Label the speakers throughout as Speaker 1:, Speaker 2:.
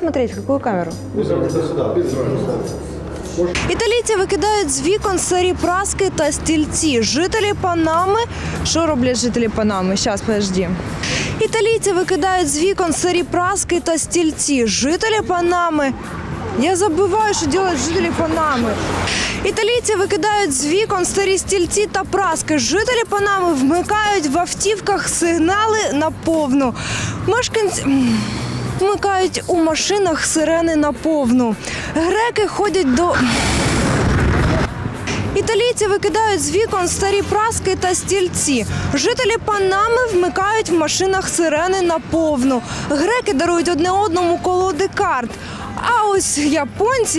Speaker 1: смотреть? Какую камеру? Італійці викидають з вікон старі праски та стільці. Жителі Панами. Що роблять жителі Панами? Щас, подожди. Італійці викидають з вікон старі праски та стільці. Жителі Панами. Я забуваю, що роблять жителі Панами. Італійці викидають з вікон старі стільці та праски. Жителі Панами вмикають в автівках сигнали на повну. Мешканці. Вмикають у машинах сирени на повну. Греки ходять до. Італійці викидають з вікон старі праски та стільці. Жителі Панами вмикають в машинах сирени на повну. Греки дарують одне одному колоди карт. А ось японці.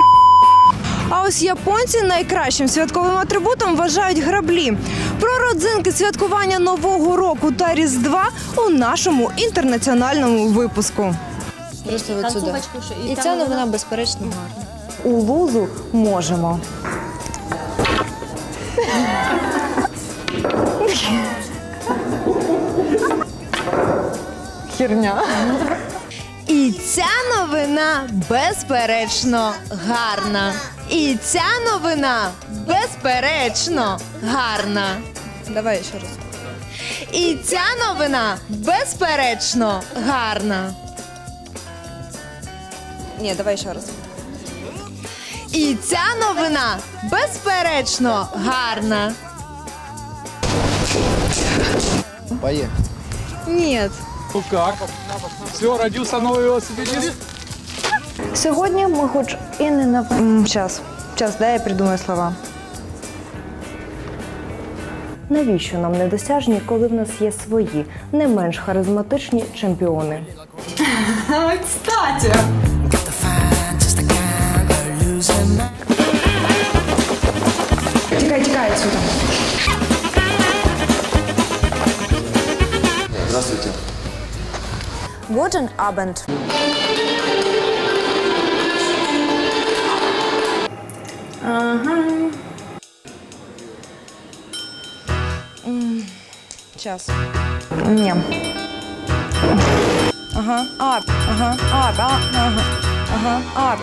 Speaker 1: А ось японці найкращим святковим атрибутом вважають граблі. Про родзинки святкування Нового року та Різдва у нашому інтернаціональному випуску.
Speaker 2: Просто от сюди. І ця новина безперечно гарна.
Speaker 1: У лузу можемо. Херня.
Speaker 2: І ця новина безперечно гарна. І ця новина безперечно гарна.
Speaker 1: Давай ще раз.
Speaker 2: І ця новина безперечно гарна.
Speaker 1: Ні, давай ще раз.
Speaker 2: І ця новина безперечно гарна.
Speaker 3: Поехали.
Speaker 1: Ні.
Speaker 4: Ну как? Все, родился новый велосипедист?
Speaker 1: Сьогодні ми хоч і не на час. Час, дай я придумаю слова. Навіщо нам недосяжні, коли в нас є свої, не менш харизматичні чемпіони? Тікай, тікай отсюда.
Speaker 3: Здравствуйте.
Speaker 1: Guten Abend. Ага. Сейчас. Ні. Ага. Ап. Ага. Ап. А. Ага. Ага. Ап.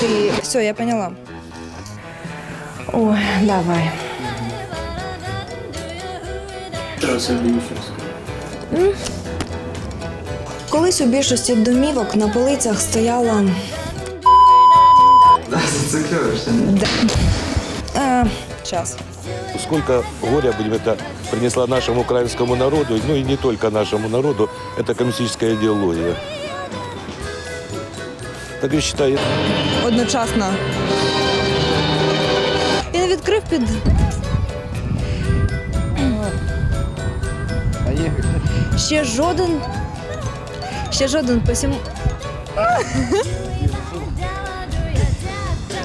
Speaker 1: Ты... Все, я поняла. Ой, давай. Колись у більшості домівок на полицях стояла.
Speaker 3: Зацикливаешься?
Speaker 1: Е, час.
Speaker 5: Сколько горя, будем это, принесла нашему украинскому народу, ну и не только нашему народу, это коммунистическая идеология. Так я считаю,
Speaker 1: Одночасно. Він відкрив під. Ще жоден. Ще жоден посім.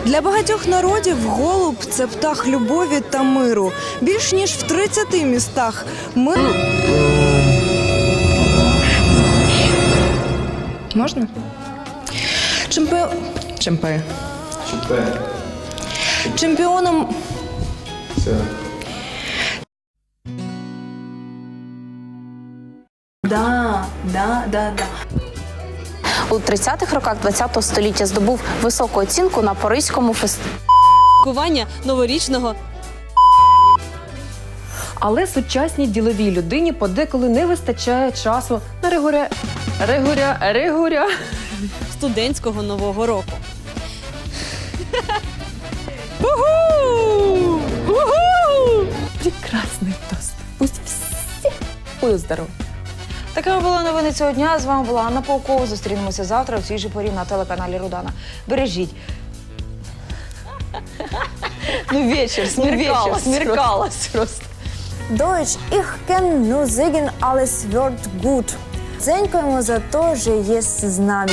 Speaker 1: Для багатьох народів голуб це птах любові та миру. Більш ніж в 30 містах. Ми... Можна? Чемпіон... Чемпіон.
Speaker 3: Чемпе.
Speaker 1: Чемпіоном
Speaker 3: Все.
Speaker 1: Да, да, да, да.
Speaker 6: У 30-х роках ХХ століття здобув високу оцінку на Паризькому фестивалі.
Speaker 7: новорічного
Speaker 8: Але сучасній діловій людині подеколи не вистачає часу на регуря... регуря... регуря...
Speaker 7: студентського нового року.
Speaker 8: Прекрасний тост. Пусть всі будуть здорові.
Speaker 9: Такими були новини цього дня. З вами була Анна Паукова. Зустрінемося завтра у цій же порі на телеканалі Рудана. Бережіть.
Speaker 8: Ну, вечір,
Speaker 9: Смеркалось
Speaker 8: смеркалось просто.
Speaker 1: Deutsch, ich kann nur sagen, alles wird gut. Дзенькуємо за те, що є з нами.